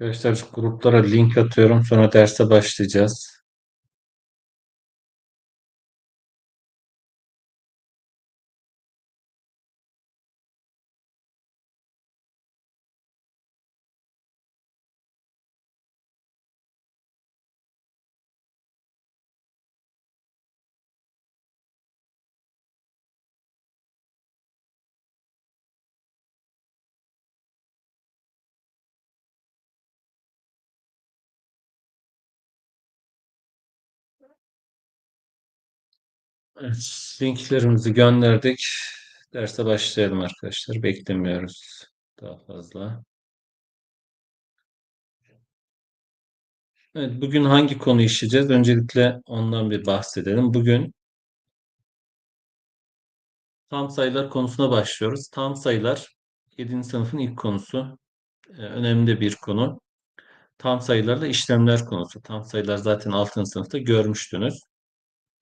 Arkadaşlar gruplara link atıyorum. Sonra derse başlayacağız. Evet, linklerimizi gönderdik. Derse başlayalım arkadaşlar. Beklemiyoruz daha fazla. Evet, bugün hangi konu işleyeceğiz? Öncelikle ondan bir bahsedelim. Bugün tam sayılar konusuna başlıyoruz. Tam sayılar 7. sınıfın ilk konusu. Ee, önemli bir konu. Tam sayılarla işlemler konusu. Tam sayılar zaten 6. sınıfta görmüştünüz.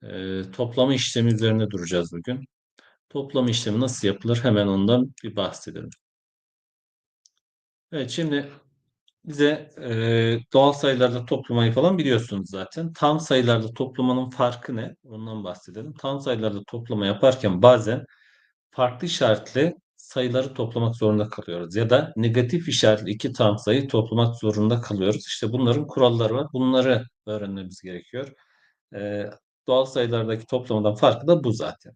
Ee, toplama işlemi üzerine duracağız bugün. Toplama işlemi nasıl yapılır? Hemen ondan bir bahsedelim. Evet şimdi bize e, doğal sayılarla toplamayı falan biliyorsunuz zaten. Tam sayılarla toplamanın farkı ne? Ondan bahsedelim. Tam sayılarla toplama yaparken bazen farklı işaretli sayıları toplamak zorunda kalıyoruz. Ya da negatif işaretli iki tam sayı toplamak zorunda kalıyoruz. İşte bunların kuralları var. Bunları öğrenmemiz gerekiyor. E, doğal sayılardaki toplamadan farkı da bu zaten.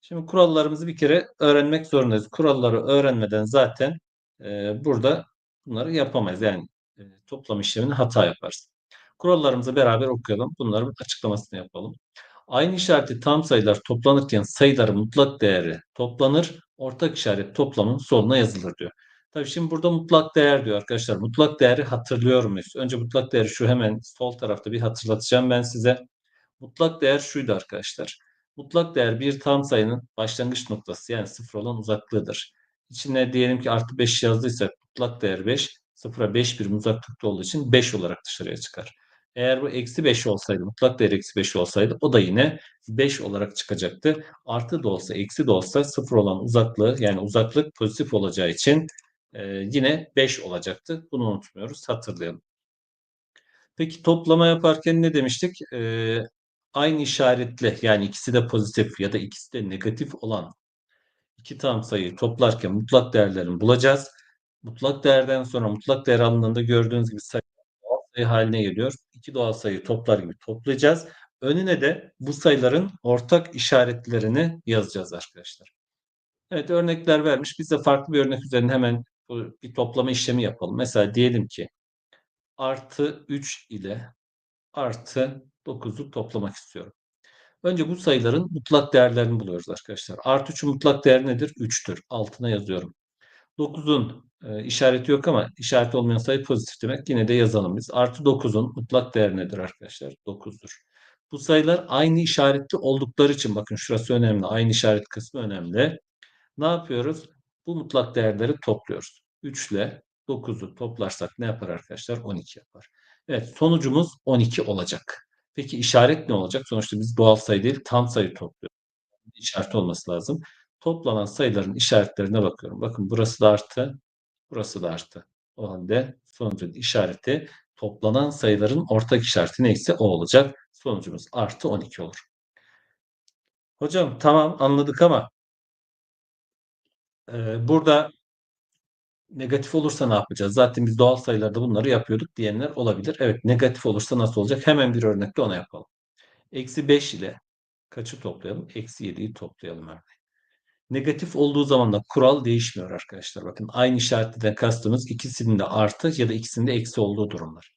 Şimdi kurallarımızı bir kere öğrenmek zorundayız. Kuralları öğrenmeden zaten e, burada bunları yapamayız. Yani e, toplam işlemini hata yaparız. Kurallarımızı beraber okuyalım. Bunların açıklamasını yapalım. Aynı işareti tam sayılar toplanırken sayıların mutlak değeri toplanır. Ortak işaret toplamın sonuna yazılır diyor. Tabii şimdi burada mutlak değer diyor arkadaşlar. Mutlak değeri hatırlıyor muyuz? Önce mutlak değeri şu hemen sol tarafta bir hatırlatacağım ben size. Mutlak değer şuydu arkadaşlar. Mutlak değer bir tam sayının başlangıç noktası yani sıfır olan uzaklığıdır. İçine diyelim ki artı 5 yazdıysak mutlak değer 5, sıfıra 5 birim uzaklıkta olduğu için 5 olarak dışarıya çıkar. Eğer bu eksi 5 olsaydı, mutlak değer eksi 5 olsaydı o da yine 5 olarak çıkacaktı. Artı da olsa, eksi de olsa sıfır olan uzaklığı yani uzaklık pozitif olacağı için e, yine 5 olacaktı. Bunu unutmuyoruz, hatırlayalım. Peki toplama yaparken ne demiştik? Ee, aynı işaretli yani ikisi de pozitif ya da ikisi de negatif olan iki tam sayıyı toplarken mutlak değerlerini bulacağız. Mutlak değerden sonra mutlak değer alanında gördüğünüz gibi sayı doğal sayı haline geliyor. İki doğal sayıyı toplar gibi toplayacağız. Önüne de bu sayıların ortak işaretlerini yazacağız arkadaşlar. Evet örnekler vermiş. Biz de farklı bir örnek üzerine hemen bir toplama işlemi yapalım. Mesela diyelim ki artı 3 ile artı 9'u toplamak istiyorum. Önce bu sayıların mutlak değerlerini buluyoruz arkadaşlar. Artı 3'ün mutlak değeri nedir? 3'tür. Altına yazıyorum. 9'un e, işareti yok ama işareti olmayan sayı pozitif demek. Yine de yazalım biz. Artı 9'un mutlak değeri nedir arkadaşlar? 9'dur. Bu sayılar aynı işaretli oldukları için bakın şurası önemli. Aynı işaret kısmı önemli. Ne yapıyoruz? Bu mutlak değerleri topluyoruz. 3 ile 9'u toplarsak ne yapar arkadaşlar? 12 yapar. Evet sonucumuz 12 olacak. Peki işaret ne olacak? Sonuçta biz doğal sayı değil tam sayı topluyoruz. İşaret olması lazım. Toplanan sayıların işaretlerine bakıyorum. Bakın burası da artı, burası da artı. O halde sonucun işareti toplanan sayıların ortak işareti neyse o olacak. Sonucumuz artı 12 olur. Hocam tamam anladık ama e, burada negatif olursa ne yapacağız? Zaten biz doğal sayılarda bunları yapıyorduk diyenler olabilir. Evet negatif olursa nasıl olacak? Hemen bir örnekle ona yapalım. Eksi 5 ile kaçı toplayalım? Eksi 7'yi toplayalım örneğin. Negatif olduğu zaman da kural değişmiyor arkadaşlar. Bakın aynı işaretten kastımız ikisinin de artı ya da ikisinin de eksi olduğu durumlar.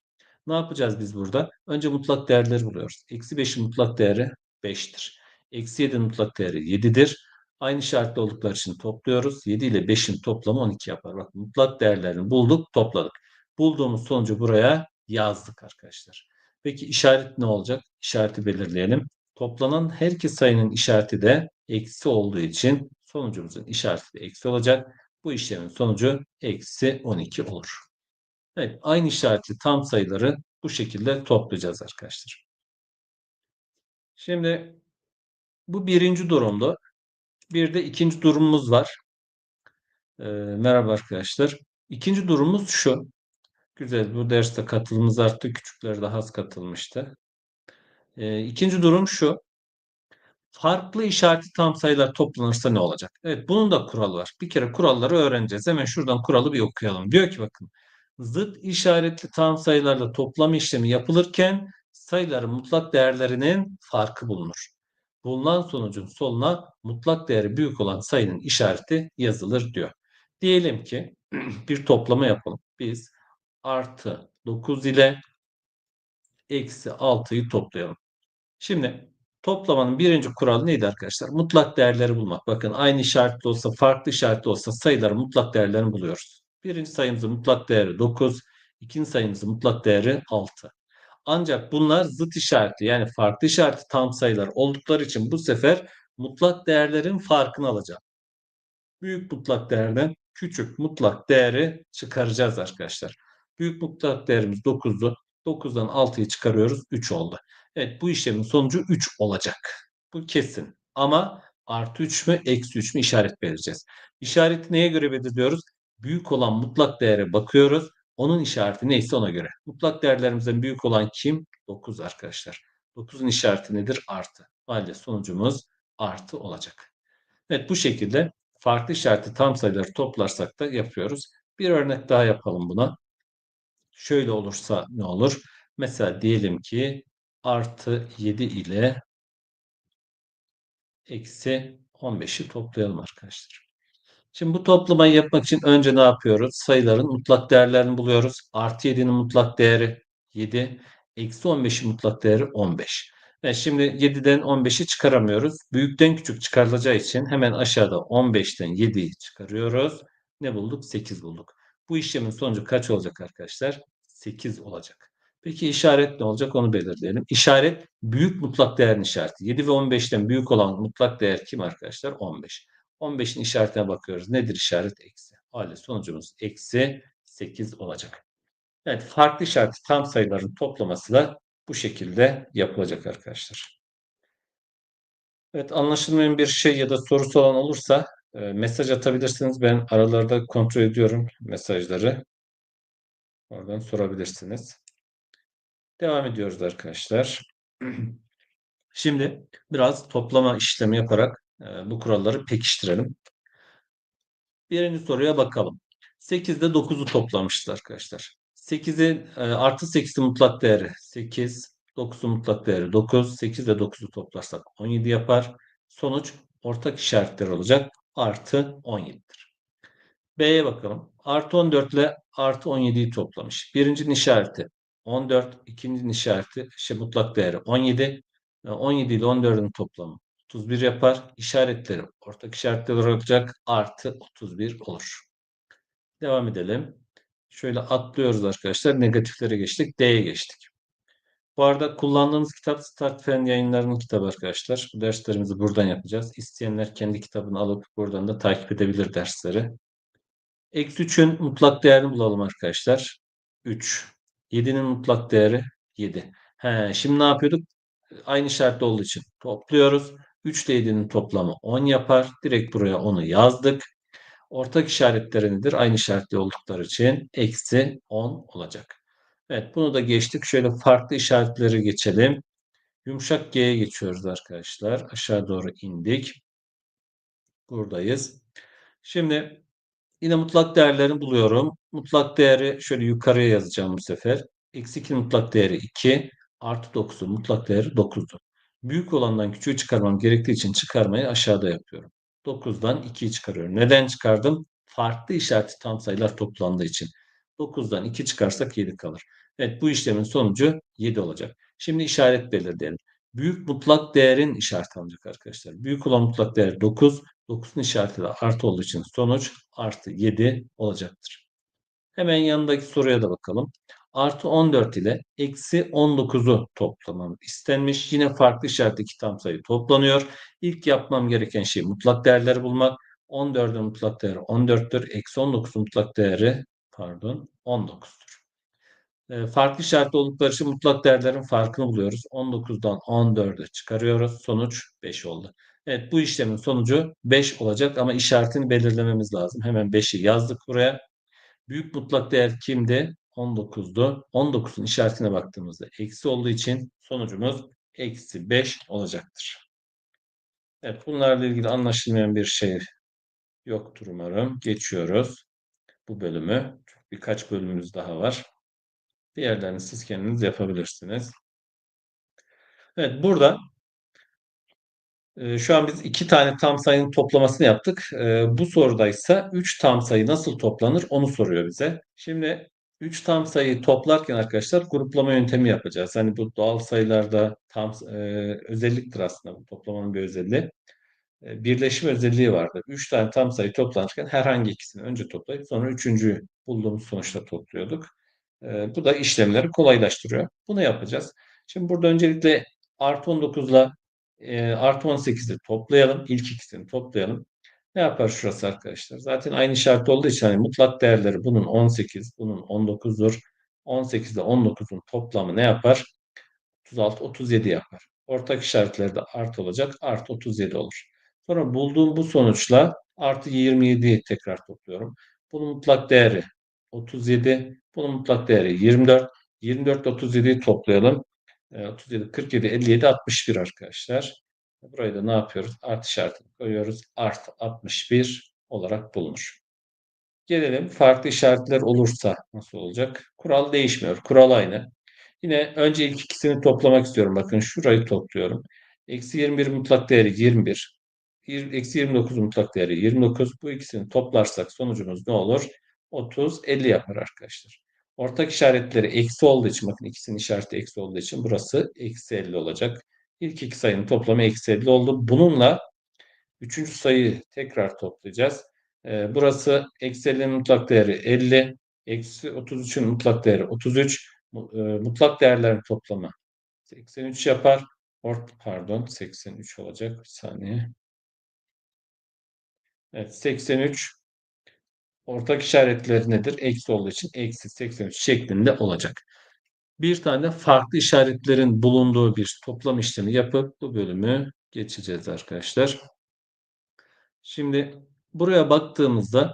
Ne yapacağız biz burada? Önce mutlak değerleri buluyoruz. Eksi 5'in mutlak değeri 5'tir. Eksi 7'nin mutlak değeri 7'dir. Aynı işaretli oldukları için topluyoruz. 7 ile 5'in toplamı 12 yapar. Bak mutlak değerlerini bulduk, topladık. Bulduğumuz sonucu buraya yazdık arkadaşlar. Peki işaret ne olacak? İşareti belirleyelim. Toplanan her iki sayının işareti de eksi olduğu için sonucumuzun işareti de eksi olacak. Bu işlemin sonucu eksi 12 olur. Evet, aynı işaretli tam sayıları bu şekilde toplayacağız arkadaşlar. Şimdi bu birinci durumda. Bir de ikinci durumumuz var. Ee, merhaba arkadaşlar. İkinci durumumuz şu. Güzel. Bu derste katılımımız arttı. Küçükler daha az katılmıştı. Ee, ikinci durum şu. Farklı işaretli tam sayılar toplanırsa ne olacak? Evet bunun da kuralı var. Bir kere kuralları öğreneceğiz. Hemen şuradan kuralı bir okuyalım. Diyor ki bakın zıt işaretli tam sayılarla toplam işlemi yapılırken sayıların mutlak değerlerinin farkı bulunur. Bulunan sonucun soluna mutlak değeri büyük olan sayının işareti yazılır diyor. Diyelim ki bir toplama yapalım. Biz artı 9 ile eksi 6'yı toplayalım. Şimdi toplamanın birinci kuralı neydi arkadaşlar? Mutlak değerleri bulmak. Bakın aynı işaretli olsa farklı işaretli olsa sayıların mutlak değerlerini buluyoruz. Birinci sayımızın mutlak değeri 9. ikinci sayımızın mutlak değeri 6. Ancak bunlar zıt işaretli yani farklı işaretli tam sayılar oldukları için bu sefer mutlak değerlerin farkını alacağım. Büyük mutlak değerden küçük mutlak değeri çıkaracağız arkadaşlar. Büyük mutlak değerimiz 9'du. 9'dan 6'yı çıkarıyoruz. 3 oldu. Evet bu işlemin sonucu 3 olacak. Bu kesin. Ama artı 3 mü eksi 3 mü işaret vereceğiz. İşareti neye göre belirliyoruz? Büyük olan mutlak değere bakıyoruz. Onun işareti neyse ona göre. Mutlak değerlerimizden büyük olan kim? 9 arkadaşlar. 9'un işareti nedir? Artı. Halde sonucumuz artı olacak. Evet bu şekilde farklı işaretli tam sayıları toplarsak da yapıyoruz. Bir örnek daha yapalım buna. Şöyle olursa ne olur? Mesela diyelim ki artı 7 ile eksi 15'i toplayalım arkadaşlar. Şimdi bu toplamayı yapmak için önce ne yapıyoruz? Sayıların mutlak değerlerini buluyoruz. Artı 7'nin mutlak değeri 7. Eksi 15'in mutlak değeri 15. Ve şimdi 7'den 15'i çıkaramıyoruz. Büyükten küçük çıkarılacağı için hemen aşağıda 15'ten 7'yi çıkarıyoruz. Ne bulduk? 8 bulduk. Bu işlemin sonucu kaç olacak arkadaşlar? 8 olacak. Peki işaret ne olacak onu belirleyelim. İşaret büyük mutlak değerin işareti. 7 ve 15'ten büyük olan mutlak değer kim arkadaşlar? 15. 15'in işaretine bakıyoruz. Nedir işaret? Eksi. Hali sonucumuz eksi 8 olacak. Evet farklı işaretli tam sayıların toplaması da bu şekilde yapılacak arkadaşlar. Evet anlaşılmayan bir şey ya da sorusu olan olursa e, mesaj atabilirsiniz. Ben aralarda kontrol ediyorum mesajları. Oradan sorabilirsiniz. Devam ediyoruz arkadaşlar. Şimdi biraz toplama işlemi yaparak bu kuralları pekiştirelim. Birinci soruya bakalım. 8'de 9'u toplamışız arkadaşlar. 8'in e, artı 8'in mutlak değeri 8, 9'un mutlak değeri 9, 8 ile 9'u toplarsak 17 yapar. Sonuç ortak işaretler olacak. Artı 17'dir. B'ye bakalım. Artı 14 ile artı 17'yi toplamış. Birincinin işareti 14, ikincinin işareti şey mutlak değeri 17. 17 ile 14'ün toplamı 31 yapar. İşaretleri ortak işaretler olacak. Artı 31 olur. Devam edelim. Şöyle atlıyoruz arkadaşlar. Negatiflere geçtik. D'ye geçtik. Bu arada kullandığımız kitap Start Fen yayınlarının kitabı arkadaşlar. Bu derslerimizi buradan yapacağız. İsteyenler kendi kitabını alıp buradan da takip edebilir dersleri. Eksi 3'ün mutlak değerini bulalım arkadaşlar. 3. 7'nin mutlak değeri 7. He, şimdi ne yapıyorduk? Aynı şartlı olduğu için topluyoruz. 3 ile 7'nin toplamı 10 yapar. Direkt buraya onu yazdık. Ortak işaretleri nedir? Aynı işaretli oldukları için eksi 10 olacak. Evet bunu da geçtik. Şöyle farklı işaretleri geçelim. Yumuşak G'ye geçiyoruz arkadaşlar. Aşağı doğru indik. Buradayız. Şimdi yine mutlak değerlerini buluyorum. Mutlak değeri şöyle yukarıya yazacağım bu sefer. Eksi 2 mutlak değeri 2. Artı 9'un mutlak değeri 9'du. Büyük olandan küçüğü çıkarmam gerektiği için çıkarmayı aşağıda yapıyorum. 9'dan 2'yi çıkarıyorum. Neden çıkardım? Farklı işaretli tam sayılar toplandığı için. 9'dan 2 çıkarsak 7 kalır. Evet bu işlemin sonucu 7 olacak. Şimdi işaret belirleyelim. Büyük mutlak değerin işareti alınacak arkadaşlar. Büyük olan mutlak değer 9. 9'un işareti de artı olduğu için sonuç artı 7 olacaktır. Hemen yanındaki soruya da bakalım. Artı 14 ile eksi 19'u toplamam istenmiş. Yine farklı işaretli tam sayı toplanıyor. İlk yapmam gereken şey mutlak değerleri bulmak. 14'ün mutlak değeri 14'tür. Eksi 19'un mutlak değeri pardon 19'dur. E, farklı işaretli oldukları için mutlak değerlerin farkını buluyoruz. 19'dan 14'ü çıkarıyoruz. Sonuç 5 oldu. Evet bu işlemin sonucu 5 olacak ama işaretini belirlememiz lazım. Hemen 5'i yazdık buraya. Büyük mutlak değer kimdi? 19'du. 19'un işaretine baktığımızda eksi olduğu için sonucumuz eksi 5 olacaktır. Evet bunlarla ilgili anlaşılmayan bir şey yoktur umarım. Geçiyoruz bu bölümü. Birkaç bölümümüz daha var. Diğerlerini siz kendiniz yapabilirsiniz. Evet burada e, şu an biz iki tane tam sayının toplamasını yaptık. E, bu soruda ise 3 tam sayı nasıl toplanır onu soruyor bize. Şimdi 3 tam sayıyı toplarken arkadaşlar gruplama yöntemi yapacağız. Hani bu doğal sayılarda tam e, özelliktir aslında bu toplamanın bir özelliği. E, birleşim özelliği vardır. 3 tane tam sayı toplanırken herhangi ikisini önce toplayıp sonra üçüncüyü bulduğumuz sonuçta topluyorduk. E, bu da işlemleri kolaylaştırıyor. Bunu yapacağız. Şimdi burada öncelikle artı 19 ile artı 18'i toplayalım. İlk ikisini toplayalım. Ne yapar şurası arkadaşlar? Zaten aynı işaret olduğu için hani mutlak değerleri bunun 18, bunun 19'dur. 18 ile 19'un toplamı ne yapar? 36, 37 yapar. Ortak işaretleri de artı olacak. Artı 37 olur. Sonra bulduğum bu sonuçla artı 27'yi tekrar topluyorum. Bunun mutlak değeri 37. Bunun mutlak değeri 24. 24 37'yi toplayalım. 37, 47, 57, 61 arkadaşlar. Burayı da ne yapıyoruz? Artı işaretini koyuyoruz. Artı 61 olarak bulunur. Gelelim farklı işaretler olursa nasıl olacak? Kural değişmiyor. Kural aynı. Yine önce ilk ikisini toplamak istiyorum. Bakın şurayı topluyorum. Eksi 21 mutlak değeri 21. Eksi 29 mutlak değeri 29. Bu ikisini toplarsak sonucumuz ne olur? 30, 50 yapar arkadaşlar. Ortak işaretleri eksi olduğu için bakın ikisinin işareti eksi olduğu için burası eksi 50 olacak. İlk iki sayının toplamı eksi 50 oldu. Bununla üçüncü sayıyı tekrar toplayacağız. Ee, burası eksi 50'nin mutlak değeri 50. Eksi 33'ün mutlak değeri 33. E, mutlak değerlerin toplamı 83 yapar. Ort, pardon 83 olacak. Bir saniye. Evet 83 ortak işaretleri nedir? Eksi olduğu için eksi 83 şeklinde olacak. Bir tane farklı işaretlerin bulunduğu bir toplam işlemi yapıp bu bölümü geçeceğiz arkadaşlar. Şimdi buraya baktığımızda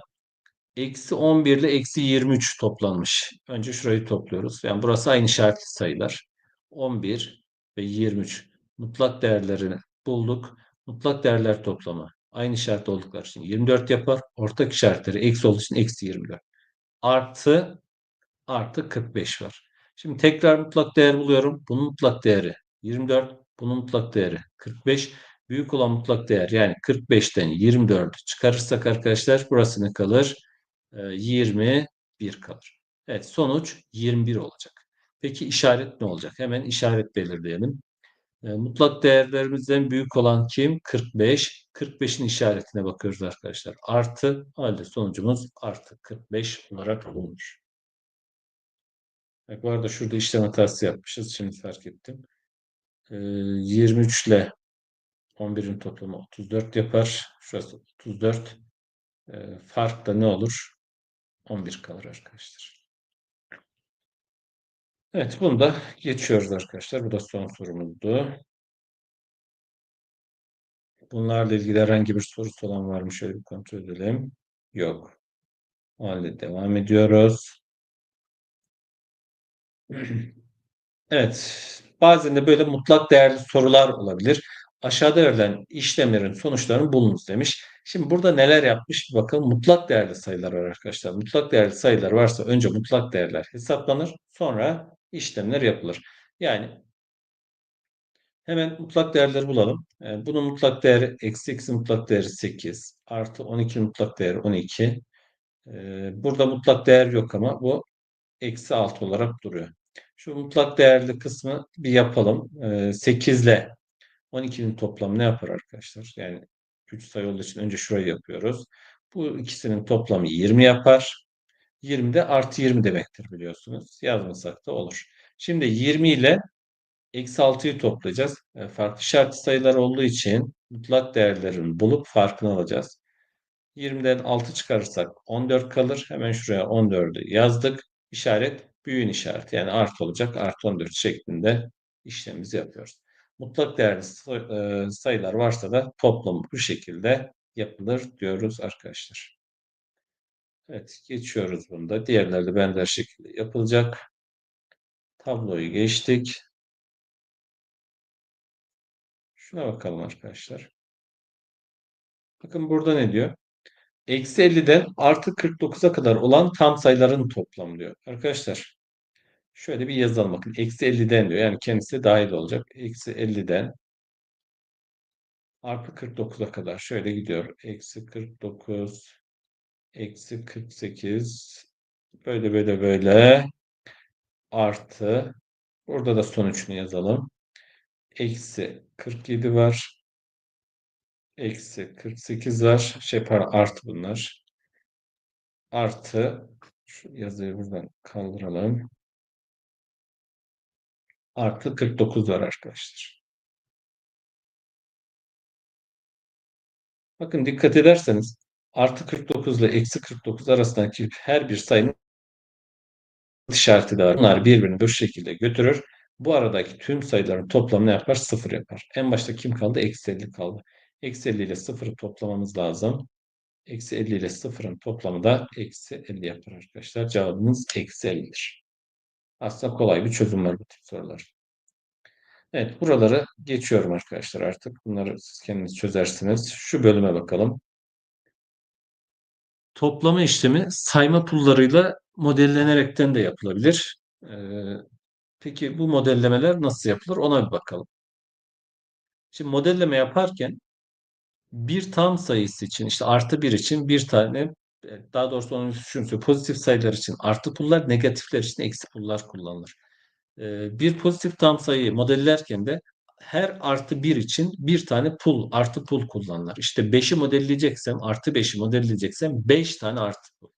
eksi 11 ile eksi 23 toplanmış. Önce şurayı topluyoruz. Yani burası aynı işaretli sayılar. 11 ve 23 mutlak değerlerini bulduk. Mutlak değerler toplamı aynı işaret oldukları için 24 yapar. Ortak işaretleri eksi olduğu için eksi 24. Artı artı 45 var. Şimdi tekrar mutlak değer buluyorum. Bunun mutlak değeri 24. Bunun mutlak değeri 45. Büyük olan mutlak değer yani 45'ten 24'ü çıkarırsak arkadaşlar burası ne kalır? 21 ee, kalır. Evet sonuç 21 olacak. Peki işaret ne olacak? Hemen işaret belirleyelim. Ee, mutlak değerlerimizden büyük olan kim? 45. 45'in işaretine bakıyoruz arkadaşlar. Artı. Halde sonucumuz artı 45 olarak bulunur. Bu arada şurada işlem hatası yapmışız. Şimdi fark ettim. 23 ee, ile 11'in toplamı 34 yapar. Şurası 34. Fark da ne olur? 11 kalır arkadaşlar. Evet bunu da geçiyoruz arkadaşlar. Bu da son sorumuzdu. Bunlarla ilgili herhangi bir sorusu olan var mı? Şöyle bir kontrol edelim. Yok. O halde devam ediyoruz. Evet. Bazen de böyle mutlak değerli sorular olabilir. Aşağıda verilen işlemlerin sonuçlarını bulunuz demiş. Şimdi burada neler yapmış bakalım. Mutlak değerli sayılar var arkadaşlar. Mutlak değerli sayılar varsa önce mutlak değerler hesaplanır. Sonra işlemler yapılır. Yani hemen mutlak değerleri bulalım. Ee, bunun mutlak değeri eksi eksi mutlak değeri 8. Artı 12 mutlak değeri 12. Ee, burada mutlak değer yok ama bu eksi 6 olarak duruyor. Şu mutlak değerli kısmı bir yapalım. 8 ee, ile 12'nin toplamı ne yapar arkadaşlar? Yani 3 sayı olduğu için önce şurayı yapıyoruz. Bu ikisinin toplamı 20 yapar. 20 de artı 20 demektir biliyorsunuz. Yazmasak da olur. Şimdi 20 ile eksi 6'yı toplayacağız. E, farklı işaretli sayılar olduğu için mutlak değerlerini bulup farkını alacağız. 20'den 6 çıkarırsak 14 kalır. Hemen şuraya 14'ü yazdık. İşaret büyüğün işareti yani artı olacak. Artı 14 şeklinde işlemimizi yapıyoruz. Mutlak değerli e, sayılar varsa da toplamı bu şekilde yapılır diyoruz arkadaşlar. Evet, geçiyoruz bunda. Diğerleri de benzer şekilde yapılacak. Tabloyu geçtik. Şuna bakalım arkadaşlar. Bakın burada ne diyor? Eksi 50'den artı 49'a kadar olan tam sayıların toplamı diyor. Arkadaşlar şöyle bir yazalım bakın. Eksi 50'den diyor. Yani kendisi dahil olacak. Eksi 50'den artı 49'a kadar şöyle gidiyor. Eksi 49 eksi 48 böyle böyle böyle artı burada da sonuçunu yazalım. Eksi 47 var. Eksi 48 var. Şey pardon artı bunlar. Artı şu yazıyı buradan kaldıralım. Artı 49 var arkadaşlar. Bakın dikkat ederseniz artı 49 ile eksi 49 arasındaki her bir sayının işareti de var. Bunlar birbirini bu şekilde götürür. Bu aradaki tüm sayıların toplamını yapar? Sıfır yapar. En başta kim kaldı? Eksi 50 kaldı. Eksi 50 ile sıfırı toplamamız lazım. Eksi 50 ile sıfırın toplamı da eksi 50 yapar arkadaşlar. Cevabımız eksi 50'dir. Aslında kolay bir çözüm var bu tip sorular. Evet buraları geçiyorum arkadaşlar artık. Bunları siz kendiniz çözersiniz. Şu bölüme bakalım. Toplama işlemi sayma pullarıyla modellenerekten de yapılabilir. Ee, peki bu modellemeler nasıl yapılır ona bir bakalım. Şimdi modelleme yaparken bir tam sayısı için işte artı bir için bir tane daha doğrusu onun şunu pozitif sayılar için artı pullar negatifler için eksi pullar kullanılır. Ee, bir pozitif tam sayıyı modellerken de her artı bir için bir tane pul, artı pul kullanılır. İşte 5'i modelleyeceksem, artı 5'i modelleyeceksem 5 tane artı pul.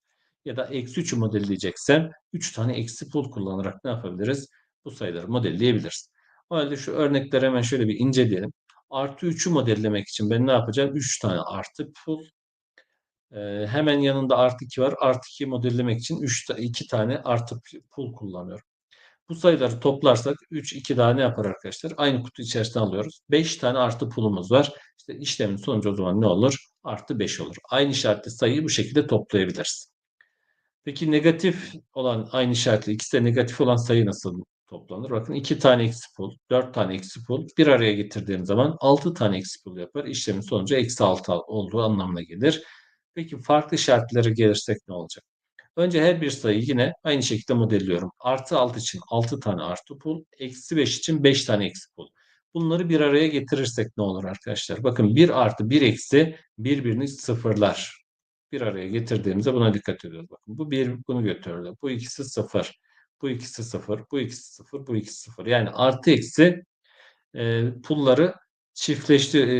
Ya da eksi 3'ü modelleyeceksem 3 tane eksi pul kullanarak ne yapabiliriz? Bu sayıları modelleyebiliriz. O halde şu örnekleri hemen şöyle bir inceleyelim. Artı 3'ü modellemek için ben ne yapacağım? 3 tane artı pul. Ee, hemen yanında artı 2 var. Artı 2 modellemek için 3 2 tane artı pul kullanıyorum. Bu sayıları toplarsak 3, 2 daha ne yapar arkadaşlar? Aynı kutu içerisine alıyoruz. 5 tane artı pulumuz var. İşte işlemin sonucu o zaman ne olur? Artı 5 olur. Aynı işaretli sayıyı bu şekilde toplayabiliriz. Peki negatif olan aynı işaretli ikisi de negatif olan sayı nasıl toplanır? Bakın 2 tane eksi pul, 4 tane eksi pul bir araya getirdiğim zaman 6 tane eksi pul yapar. İşlemin sonucu eksi 6 olduğu anlamına gelir. Peki farklı işaretlere gelirsek ne olacak? Önce her bir sayıyı yine aynı şekilde modelliyorum. Artı 6 için 6 tane artı pul, eksi 5 için 5 tane eksi pul. Bunları bir araya getirirsek ne olur arkadaşlar? Bakın 1 artı 1 eksi birbirini sıfırlar. Bir araya getirdiğimizde buna dikkat ediyoruz. Bakın bu 1 bunu götürdü. Bu ikisi 0. Bu ikisi 0. Bu ikisi 0. Bu ikisi 0. Yani artı eksi e, pulları çiftleşti, e,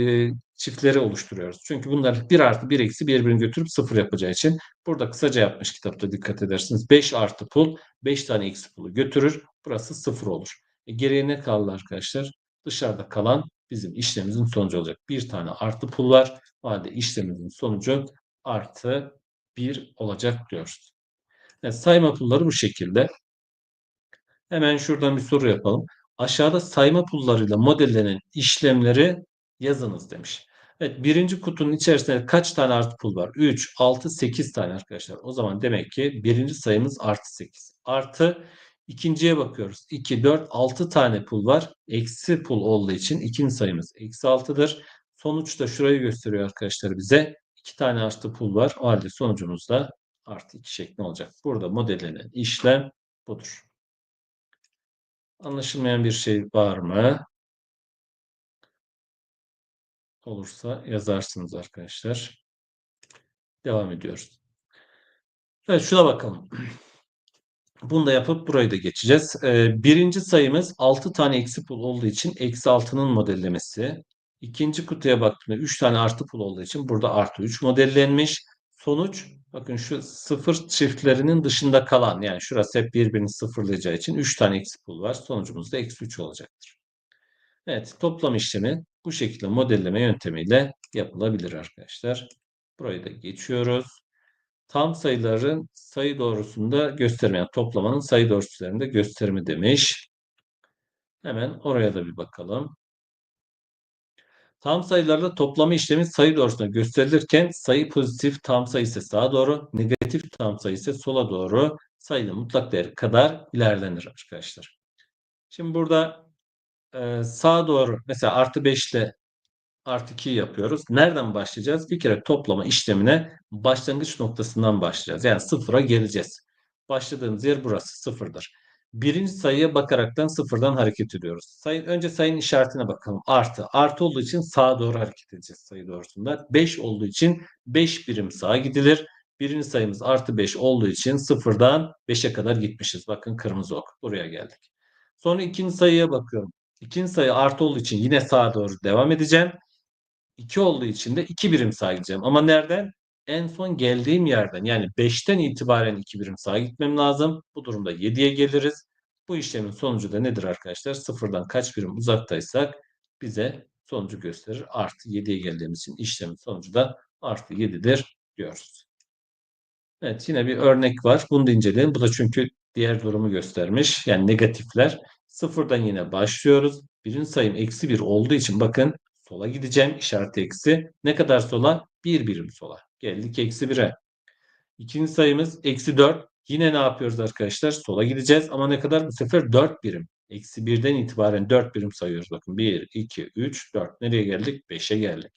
çiftleri oluşturuyoruz. Çünkü bunlar 1 artı 1 eksi birbirini götürüp 0 yapacağı için burada kısaca yapmış kitapta dikkat edersiniz. 5 artı pul 5 tane eksi pulu götürür. Burası 0 olur. E, geriye ne kaldı arkadaşlar? Dışarıda kalan bizim işlemimizin sonucu olacak. Bir tane artı pul var. O halde işlemimizin sonucu artı 1 olacak diyoruz. Yani sayma pulları bu şekilde. Hemen şuradan bir soru yapalım. Aşağıda sayma pullarıyla modellenen işlemleri yazınız demiş. Evet birinci kutunun içerisinde kaç tane artı pul var? 3, 6, 8 tane arkadaşlar. O zaman demek ki birinci sayımız artı 8. Artı ikinciye bakıyoruz. 2, 4, 6 tane pul var. Eksi pul olduğu için ikinci sayımız eksi 6'dır. Sonuç da şurayı gösteriyor arkadaşlar bize. 2 tane artı pul var. O halde sonucumuz da artı 2 şeklinde olacak. Burada modellenen işlem budur. Anlaşılmayan bir şey var mı? Olursa yazarsınız arkadaşlar. Devam ediyoruz. Evet şuna bakalım. Bunu da yapıp burayı da geçeceğiz. Ee, birinci sayımız 6 tane eksi pul olduğu için eksi 6'nın modellemesi. İkinci kutuya baktığımda 3 tane artı pul olduğu için burada artı 3 modellenmiş. Sonuç bakın şu sıfır çiftlerinin dışında kalan yani şurası hep birbirini sıfırlayacağı için 3 tane eksi pul var. Sonucumuz da eksi 3 olacaktır. Evet toplam işlemi bu şekilde modelleme yöntemiyle yapılabilir arkadaşlar. Burayı da geçiyoruz. Tam sayıların sayı doğrusunda gösterimi yani toplamanın sayı doğrusu üzerinde gösterimi demiş. Hemen oraya da bir bakalım. Tam sayılarla toplama işlemi sayı doğrusuna gösterilirken sayı pozitif tam sayı ise sağa doğru, negatif tam sayı ise sola doğru sayının mutlak değeri kadar ilerlenir arkadaşlar. Şimdi burada e, sağa doğru mesela artı 5 ile artı 2 yapıyoruz. Nereden başlayacağız? Bir kere toplama işlemine başlangıç noktasından başlayacağız. Yani sıfıra geleceğiz. Başladığımız yer burası sıfırdır. Birinci sayıya bakaraktan sıfırdan hareket ediyoruz. Sayı, önce sayının işaretine bakalım. Artı. Artı olduğu için sağa doğru hareket edeceğiz sayı doğrusunda. 5 olduğu için 5 birim sağa gidilir. Birinci sayımız artı 5 olduğu için sıfırdan 5'e kadar gitmişiz. Bakın kırmızı ok. Buraya geldik. Sonra ikinci sayıya bakıyorum. İkinci sayı artı olduğu için yine sağa doğru devam edeceğim. 2 olduğu için de 2 birim sağa gideceğim. Ama nereden? En son geldiğim yerden yani 5'ten itibaren 2 birim sağa gitmem lazım. Bu durumda 7'ye geliriz. Bu işlemin sonucu da nedir arkadaşlar? Sıfırdan kaç birim uzaktaysak bize sonucu gösterir. Artı 7'ye geldiğimiz için işlemin sonucu da artı 7'dir diyoruz. Evet yine bir örnek var. Bunu da inceleyelim. Bu da çünkü diğer durumu göstermiş. Yani negatifler. Sıfırdan yine başlıyoruz. Birinci sayım eksi 1 olduğu için bakın sola gideceğim. İşaret eksi. Ne kadar sola? 1 birim sola. Geldik eksi 1'e. İkinci sayımız eksi 4. Yine ne yapıyoruz arkadaşlar? Sola gideceğiz ama ne kadar? Bu sefer 4 birim. Eksi 1'den itibaren 4 birim sayıyoruz. Bakın 1, 2, 3, 4. Nereye geldik? 5'e geldik.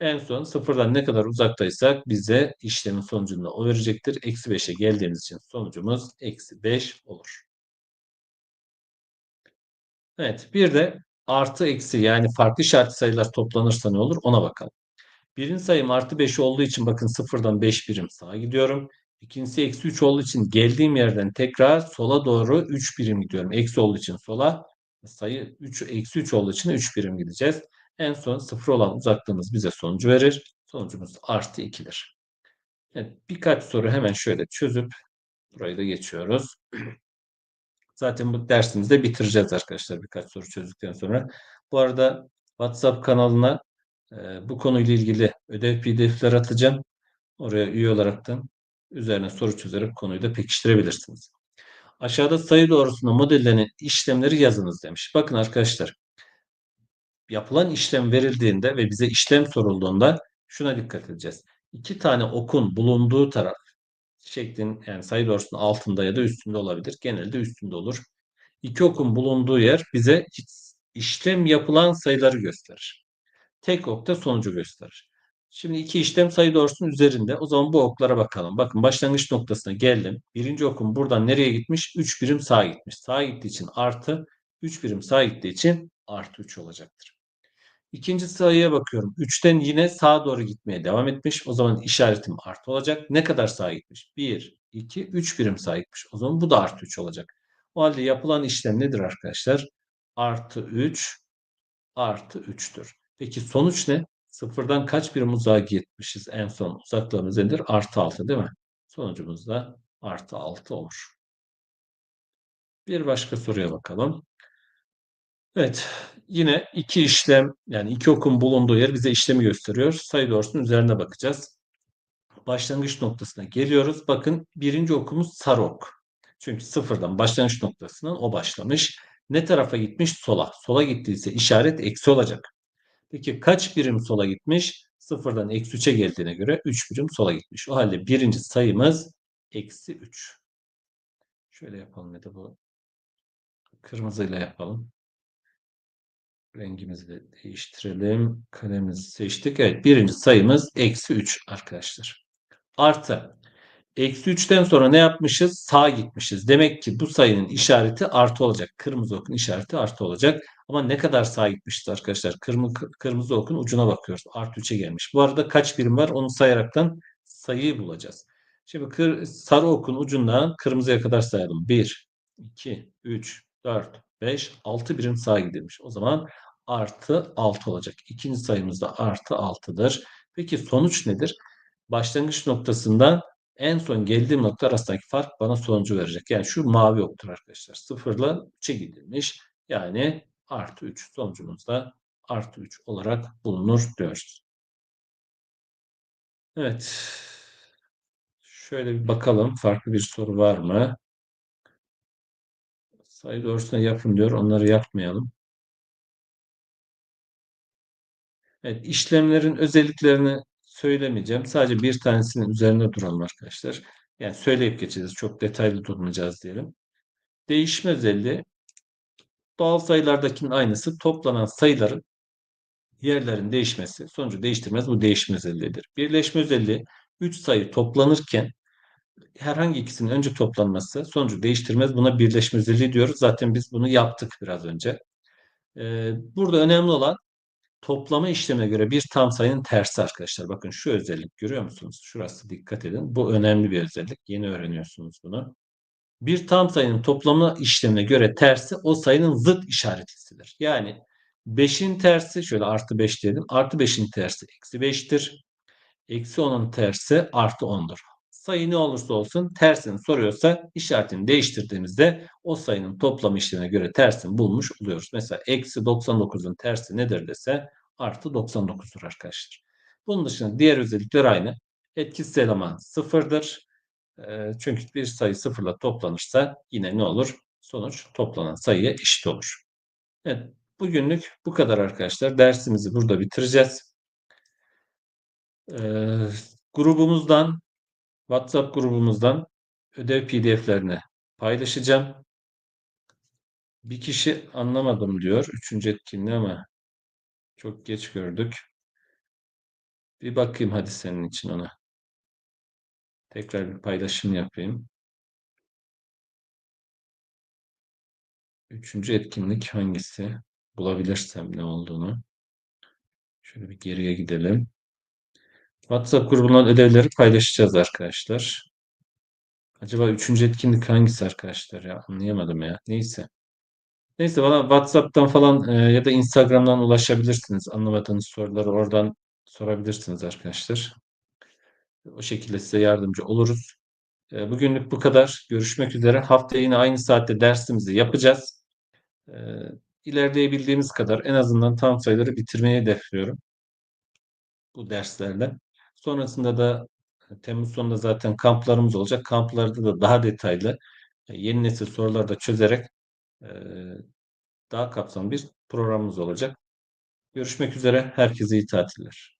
En son sıfırdan ne kadar uzaktaysak bize işlemin sonucunda o verecektir. Eksi 5'e geldiğimiz için sonucumuz eksi 5 olur. Evet bir de artı eksi yani farklı işaretli sayılar toplanırsa ne olur ona bakalım. Birinci sayım artı 5 olduğu için bakın sıfırdan 5 birim sağa gidiyorum. İkincisi eksi 3 olduğu için geldiğim yerden tekrar sola doğru 3 birim gidiyorum. Eksi olduğu için sola sayı 3, eksi 3 olduğu için 3 birim gideceğiz. En son sıfır olan uzaklığımız bize sonucu verir. Sonucumuz artı 2'dir. Evet, birkaç soru hemen şöyle çözüp burayı da geçiyoruz. Zaten bu dersimizde bitireceğiz arkadaşlar birkaç soru çözdükten sonra. Bu arada WhatsApp kanalına e, bu konuyla ilgili ödev pdf'ler atacağım. Oraya üye olaraktan üzerine soru çözerek konuyu da pekiştirebilirsiniz. Aşağıda sayı doğrusunda modellenen işlemleri yazınız demiş. Bakın arkadaşlar yapılan işlem verildiğinde ve bize işlem sorulduğunda şuna dikkat edeceğiz. İki tane okun bulunduğu taraf şeklin yani sayı doğrusunun altında ya da üstünde olabilir. Genelde üstünde olur. İki okun bulunduğu yer bize işlem yapılan sayıları gösterir. Tek ok da sonucu gösterir. Şimdi iki işlem sayı doğrusunun üzerinde. O zaman bu oklara bakalım. Bakın başlangıç noktasına geldim. Birinci okum buradan nereye gitmiş? 3 birim sağa gitmiş. Sağa gittiği için artı, 3 birim sağa gittiği için artı 3 olacaktır. İkinci sayıya bakıyorum. 3'ten yine sağa doğru gitmeye devam etmiş. O zaman işaretim artı olacak. Ne kadar sağa gitmiş? 1, 2, 3 birim sağa gitmiş. O zaman bu da artı 3 olacak. O halde yapılan işlem nedir arkadaşlar? Artı 3 artı 3'tür. Peki sonuç ne? Sıfırdan kaç birim uzağa gitmişiz en son? Uzaklığımız nedir? Artı 6 değil mi? Sonucumuz da artı 6 olur. Bir başka soruya bakalım. Evet. Yine iki işlem yani iki okun bulunduğu yer bize işlemi gösteriyor. Sayı doğrusunun üzerine bakacağız. Başlangıç noktasına geliyoruz. Bakın birinci okumuz sarı ok. Çünkü sıfırdan başlangıç noktasından o başlamış. Ne tarafa gitmiş? Sola. Sola gittiyse işaret eksi olacak. Peki kaç birim sola gitmiş? Sıfırdan eksi 3'e geldiğine göre 3 birim sola gitmiş. O halde birinci sayımız eksi 3. Şöyle yapalım ya da bu kırmızıyla yapalım. Rengimizi de değiştirelim. Kalemimizi seçtik. Evet birinci sayımız eksi 3 arkadaşlar. Artı. Eksi 3'ten sonra ne yapmışız? Sağa gitmişiz. Demek ki bu sayının işareti artı olacak. Kırmızı okun işareti artı olacak. Ama ne kadar sağa gitmişiz arkadaşlar? Kırmızı, kırmızı okun ucuna bakıyoruz. Artı 3'e gelmiş. Bu arada kaç birim var? Onu sayaraktan sayıyı bulacağız. Şimdi kır, sarı okun ucundan kırmızıya kadar sayalım. 1, 2, 3, 4, 5, 6 birim sağa gidilmiş. O zaman artı 6 olacak. İkinci sayımız da artı 6'dır. Peki sonuç nedir? Başlangıç noktasından en son geldiğim nokta arasındaki fark bana sonucu verecek. Yani şu mavi oktur arkadaşlar. Sıfırla 3'e gidilmiş. Yani artı 3 sonucumuz da artı 3 olarak bulunur diyoruz. Evet. Şöyle bir bakalım. Farklı bir soru var mı? Sayı doğrusuna yapın diyor. Onları yapmayalım. Evet, işlemlerin özelliklerini söylemeyeceğim. Sadece bir tanesinin üzerine duralım arkadaşlar. Yani söyleyip geçeceğiz. Çok detaylı durmayacağız diyelim. Değişme özelliği doğal sayılardakinin aynısı. Toplanan sayıların yerlerin değişmesi sonucu değiştirmez. Bu değişme özelliğidir. Birleşme özelliği 3 sayı toplanırken herhangi ikisinin önce toplanması sonucu değiştirmez. Buna birleşme özelliği diyoruz. Zaten biz bunu yaptık biraz önce. Ee, burada önemli olan toplama işlemine göre bir tam sayının tersi arkadaşlar. Bakın şu özellik görüyor musunuz? Şurası dikkat edin. Bu önemli bir özellik. Yeni öğreniyorsunuz bunu. Bir tam sayının toplama işlemine göre tersi o sayının zıt işaretisidir. Yani 5'in tersi şöyle artı 5 diyelim. Artı 5'in tersi eksi 5'tir. Eksi 10'un tersi artı 10'dur. Sayı ne olursa olsun tersini soruyorsa işaretini değiştirdiğimizde o sayının toplam işlemine göre tersini bulmuş oluyoruz. Mesela eksi 99'un tersi nedir dese artı 99'dur arkadaşlar. Bunun dışında diğer özellikler aynı. Etkisiz eleman sıfırdır. Ee, çünkü bir sayı sıfırla toplanırsa yine ne olur? Sonuç toplanan sayıya eşit olur. Evet, bugünlük bu kadar arkadaşlar. Dersimizi burada bitireceğiz. Ee, grubumuzdan, WhatsApp grubumuzdan ödev PDF'lerini paylaşacağım. Bir kişi anlamadım diyor. Üçüncü etkinliği ama çok geç gördük. Bir bakayım hadi senin için ona. Tekrar bir paylaşım yapayım. Üçüncü etkinlik hangisi? Bulabilirsem ne olduğunu. Şöyle bir geriye gidelim. WhatsApp grubundan ödevleri paylaşacağız arkadaşlar. Acaba üçüncü etkinlik hangisi arkadaşlar ya? Anlayamadım ya. Neyse. Neyse bana WhatsApp'tan falan e, ya da Instagram'dan ulaşabilirsiniz. Anlamadığınız soruları oradan sorabilirsiniz arkadaşlar. O şekilde size yardımcı oluruz. E, bugünlük bu kadar. Görüşmek üzere. Haftaya yine aynı saatte dersimizi yapacağız. E, ilerleyebildiğimiz kadar en azından tam sayıları bitirmeyi hedefliyorum bu derslerle. Sonrasında da Temmuz sonunda zaten kamplarımız olacak. Kamplarda da daha detaylı e, yeni nesil soruları da çözerek e, daha kapsamlı bir programımız olacak. Görüşmek üzere. Herkese iyi tatiller.